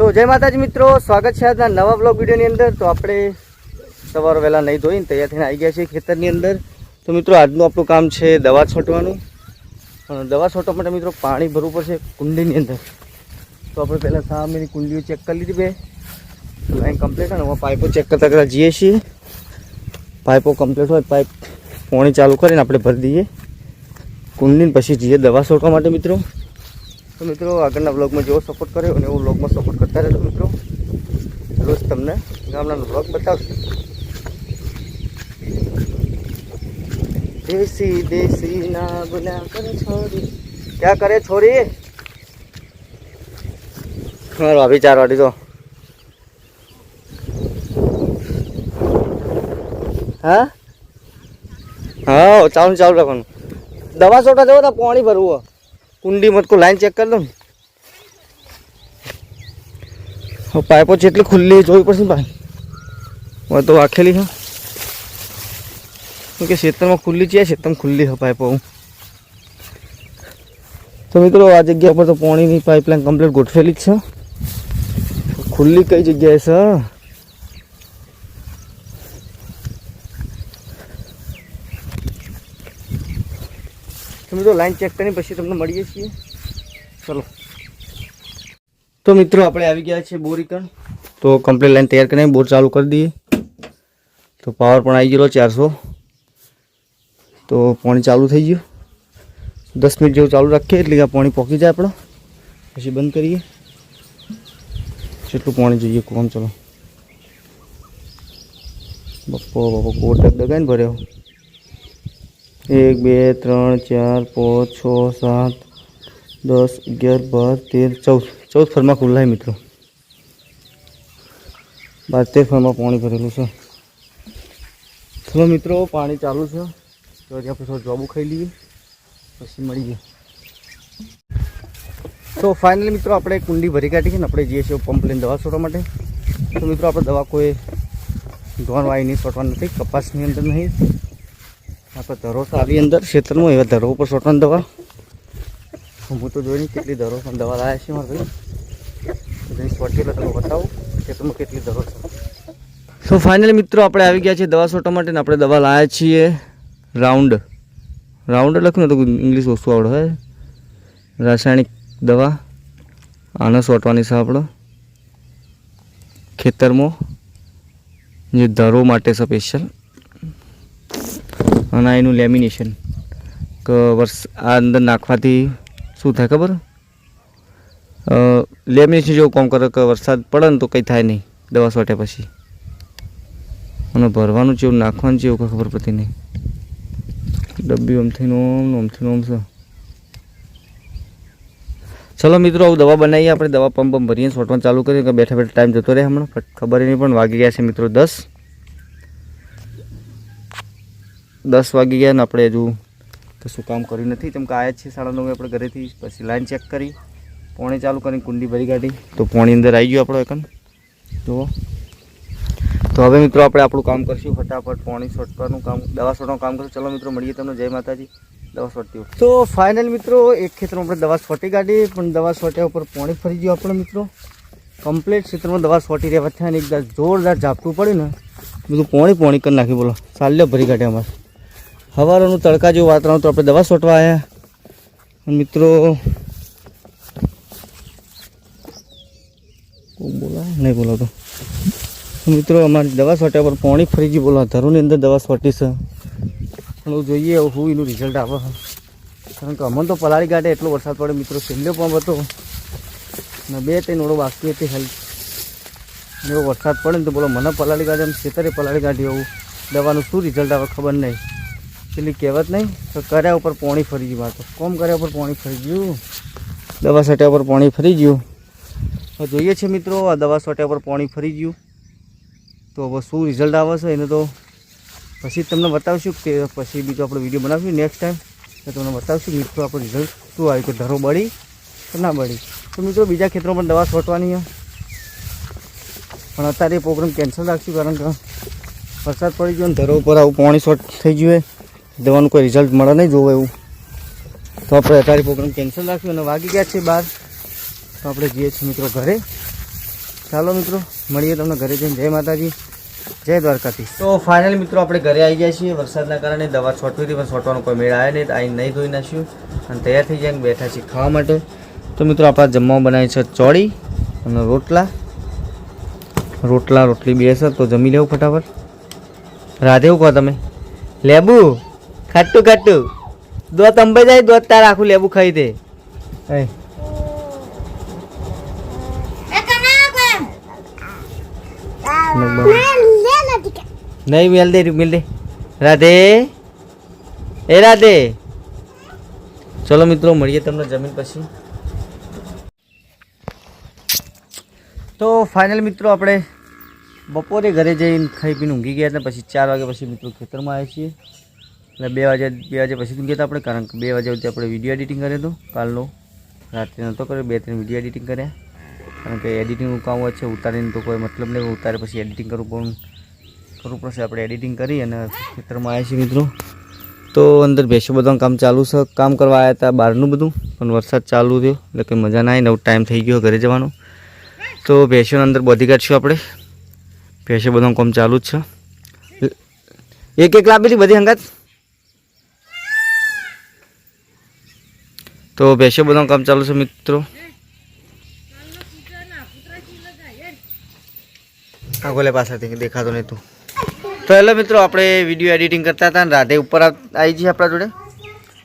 તો જય માતાજી મિત્રો, સ્વાગત છે આજના નવા બ્લોગ વિડીયોની અંદર. તો આપણે સવાર વહેલા નહીં ધોઈને તૈયાર થઈને આવી ગયા છીએ ખેતરની અંદર. તો મિત્રો, આજનું આપણું કામ છે દવા છોટવાનું. પણ દવા છોટવા માટે મિત્રો પાણી ભરવું પડશે કુંડીની અંદર. તો આપણે પહેલાં સામેની કુંડીઓ ચેક કરી લીધી બે. લાઈન કમ્પ્લીટ હોય હવે પાઇપો ચેક કરતા કરતા જઈએ છીએ. પાઇપો કમ્પ્લીટ હોય પાઇપ પોણી ચાલુ કરીને આપણે ભરી દઈએ. કુંડીને પછી જઈએ દવા છોટવા માટે મિત્રો. તો મિત્રો, આગળના બ્લોગમાં જેવો સપોર્ટ કર્યો અને એવો બ્લોગમાં સપોર્ટ કરતા રહેજો મિત્રો. રોજ તમને ગામડાનો બ્લોગ બતાવશું. દેશી દેશી ના બના કરે છોરી. ક્યાં કરે છોરી? મારો અભી ચાર વાળી તો હા? હા, ચાલુ ચાલુ રાખવાનું. દવા સોટા જવો તો પાણી ભરવું. કુંડી મત કો લાઈન ચેક કરી દઉં હવે પાઇપો છે એટલી ખુલ્લી જોવી પડશે ને ભાઈ હવે તો વાખેલી છે કેમ કે ખેતરમાં ખુલ્લી છે ખેતરમાં ખુલ્લી છે પાઇપો તો મિત્રો આ જગ્યા પર તો પાણીની પાઇપલાઇન કમ્પ્લીટ ગોઠવેલી જ છે ખુલ્લી કઈ જગ્યાએ છે તો મિત્રો લાઈન ચેક કરીને પછી તમને મળીએ છીએ. ચલો. તો મિત્રો, આપણે આવી ગયા છીએ બોરિકન તો કમ્પ્લીટ લાઈન તૈયાર કરીને બોર ચાલુ કરી દઈએ. તો પાવર પણ આવી ગયેલો ચારસો. તો પાણી ચાલુ થઈ ગયું. દસ મિનિટ જેવું ચાલુ રાખીએ, એટલે કે પાણી પોકી જાય આપણો. પછી બંધ કરીએ. જેટલું પાણી જોઈએ કોમ ચલો. બપ્પો બપ્પો કોટ ડગાઈને ભર્યો. એક, બે, ત્રણ, ચાર, પાંચ, છ, સાત, દસ, અગિયાર, બાર, તેર, ચૌદ. ચૌદ ફરમાં ખુલ્લા છે મિત્રો. બાર, તેર ફરમાં પાણી ભરેલું છે. ચલો મિત્રો, પાણી ચાલુ છે. તો આપણે થોડું જોબું ખાઈ લઈએ. પછી મળી મળીએ તો ફાઇનલી મિત્રો, આપણે કુંડી ભરી કાઢી છે ને, આપણે જઈએ છીએ પંપ લઈને દવા છોડવા માટે. તો મિત્રો, આપણે દવા કોઈ ધોવાનું આવી નહીં છોટવાનું નથી, કપાસની અંદર નહીં. આપણે ધરો આવી અંદર ક્ષેત્રમાં એવા ધરો ઉપર છોટવાની દવા. હું તો જોઈ કેટલી ધરો પણ દવા લાવ્યા છે મારા ભાઈ. છોટી એટલે તમને બતાવું ક્ષેત્રમાં કેટલી ધરો છે. તો ફાઇનલ મિત્રો, આપણે આવી ગયા છીએ દવા છોટવા માટે આપણે દવા લાવ્યા છીએ. રાઉન્ડ રાઉન્ડ લખ્યું તો ઇંગ્લિશ ઓછું આવડે, હે. રાસાયણિક દવા. આને છોટવાની છે આપણો. ખેતરમાં જે ધરો માટે સ્પેશિયલ અને એનું લેમિનેશન કે વર્ષ આ અંદર નાખવાથી શું થાય ખબર? લેમિનેશન જેવું કામ કરે કે વરસાદ પડે ને તો કંઈ થાય નહીં, દવા સોટ્યા પછી. અને ભરવાનું જેવું, નાખવાનું જેવું કંઈ ખબર પડતી નહીં. ડબ્બી ઓમથી ઓમ ને ઓમથી ઓમ છે. ચલો મિત્રો આવું દવા બનાવીએ આપણે, દવા પંપ પંપ ભરીએ છોટવાનું ચાલુ કરીએ કે બેઠા બેઠા ટાઈમ જતો રહે હમણાં ખબર નહીં પણ વાગી ગયા છે મિત્રો દસ. દસ વાગી ગયા ને આપણે હજુ કશું કામ કર્યું નથી? કેમ કે આવ્યા જ છે સાડા નવે આપણે ઘરેથી. પછી લાઈન ચેક કરી. પોણી ચાલુ કરી, કુંડી ભરી કાઢી. તો પોણી અંદર આવી ગયું આપણો એકન. જુઓ. તો હવે મિત્રો આપણે આપણું કામ કરશું ફટાફટ. પોણી છોટવાનું કામ, દવા છોટવાનું કામ કરશું. ચલો મિત્રો, મળીએ તમને. જય માતાજી. દવા છોટતી તો ફાઇનલ મિત્રો, એક ખેતરમાં આપણે દવા છોટી કાઢી, પણ દવા છોટ્યા ઉપર પોણી ફરી ગયું આપણે મિત્રો. કમ્પ્લીટ ક્ષેત્રમાં દવા છોટી રહ્યા. થયા ને એકદમ જોરદાર ઝાપટું પડ્યું ને. બધું પોણી પોણી કરી નાખી. બોલો, ચાલ્યો ભરી કાઢ્યા અમારે. સવારનું તડકા જેવું વાતાવરણ તો આપણે દવા છોટવા આવ્યા મિત્રો બોલા? નહીં બોલાવતો મિત્રો, અમારી દવા છોટ્યા પર પોણી ફરી ગઈ બોલો. ધરુની અંદર દવા છોટી છે. પણ જોઈએ, હું એનું રિઝલ્ટ આવે કારણ કે અમને તો પલાળી ગાંઠે એટલો વરસાદ પડે મિત્રો, છેલ્લો પંપ હતો. ને બે ત્રણ ઓળો બાકી હતી હેલ્થ એવો વરસાદ પડે ને તો બોલો, મને પલાળી એમ ખેતરે પલાળી ગાંઠી એવું દવાનું શું રિઝલ્ટ આવે ખબર નહીં. પેલી કહેવત નહીં તો કર્યા ઉપર પોણી ફરી ગયું મારે કોમ કર્યા ઉપર પોણી ફરી ગયું? દવા છટ્યા ઉપર પોણી ફરી ગયું? હવે જોઈએ છે મિત્રો, આ દવા છટ્યા ઉપર પોણી ફરી ગયું. તો હવે શું રિઝલ્ટ આવે છે એને તો પછી તમને બતાવશું કે પછી બીજો આપણે વીડિયો બનાવશું નેક્સ્ટ ટાઈમ તો તમને બતાવશું મિત્રો આપણું રિઝલ્ટ શું આવ્યું, કે ધરો બળી કે ના બળી. તો મિત્રો બીજા ખેતરોમાં પણ દવા છોટવાની પણ અત્યારે પ્રોગ્રામ કેન્સલ રાખશું કારણ કે વરસાદ પડી ગયો ને ધરો ઉપર આવું પાણી શોર્ટ થઈ ગયું દવાનું કોઈ રિઝલ્ટ મળે નહીં જોવે એવું. તો આપણે અત્યારે પ્રોગ્રામ કેન્સલ રાખ્યો અને વાગી ગયા છે બાર. તો આપણે જઈએ છીએ મિત્રો ઘરે. ચાલો મિત્રો, મળીએ તમને ઘરે જઈને. જય માતાજી. જય દ્વારકાથી તો ફાઇનલી મિત્રો આપણે ઘરે આવી ગયા છીએ. વરસાદના કારણે દવા છોટવી હતી, પણ છોટવાનો કોઈ મેળ આવ્યો નહીં. અહીં નહીં ધોઈ નાખ્યું. અને તૈયાર થઈ જાય બેઠા છીએ ખાવા માટે. તો મિત્રો આપણા જમવામાં બનાવી છે ચોળી અને રોટલા. રોટલા રોટલી બે છે, તો જમી લેવું ફટાફટ. રાધે એવું કહો તમે? લેબુ? ખાટું ખાટું દોત અંબે જાય દોત તાર આખું લેબુ ખાઈ દે એ નહીં મેલ દે મિલ દે રાધે એ રાધે ચલો મિત્રો મળીએ તમને જમીન પછી તો ફાઇનલ મિત્રો આપણે બપોરે ઘરે જઈને ખાઈ પીને ઊંઘી ગયા હતા પછી ચાર વાગ્યા પછી મિત્રો ખેતરમાં આવીએ છીએ એટલે બે વાગે બે વાગે પછી ગયા હતા આપણે? કારણ કે બે વાગ્યા સુધી આપણે વીડિયો એડિટિંગ કર્યો હતો કાલનો. રાત્રે નહોતો કર્યો, બે ત્રણ વીડિયો એડિટિંગ કર્યા. કારણ કે એડિટિંગનું કામ હોય છે, ઉતારીને તો કોઈ મતલબ નહીં, ઉતારે પછી એડિટિંગ કરવું પણ કરવું પડશે. આપણે એડિટિંગ કરી અને ખેતરમાં આવ્યા છીએ મિત્રો. તો અંદર ભેંસો બધાનું કામ ચાલુ છે. કામ કરવા આવ્યા હતા બહારનું બધું, પણ વરસાદ ચાલુ થયો. એટલે કંઈ મજા ના આવી, નવો ટાઈમ થઈ ગયો ઘરે જવાનો. તો ભેંસોને અંદર બોધી કાઢશું આપણે. ભેંસો બધાનું કામ ચાલુ જ છે. એક એક હતી બધી હંગાત. તો ભેંસો બધાનું કામ ચાલુ છે મિત્રો. આગોલે પાસેથી પાછળથી દેખાતો નહીં તું. તો હેલો મિત્રો આપણે વીડિયો એડિટિંગ કરતા હતા અને રાધે ઉપર આવી જઈએ આપણા જોડે.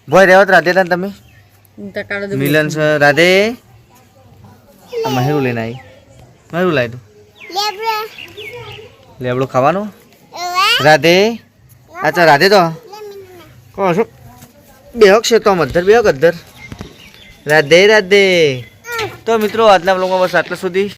ભોય રહેવત રાધે હતા ને તમે મિલન સર રાધે. મહેરું લઈને આવી. મહેરું લાવી તું. લેબડો. ખાવાનું? રાધે. અચ્છા રાધે તો? કહો છો. બેહક છે તો અધર બેહક અધર રાધે રાધે. તો મિત્રો આજના બ્લોગમાં બસ આટલા સુધી.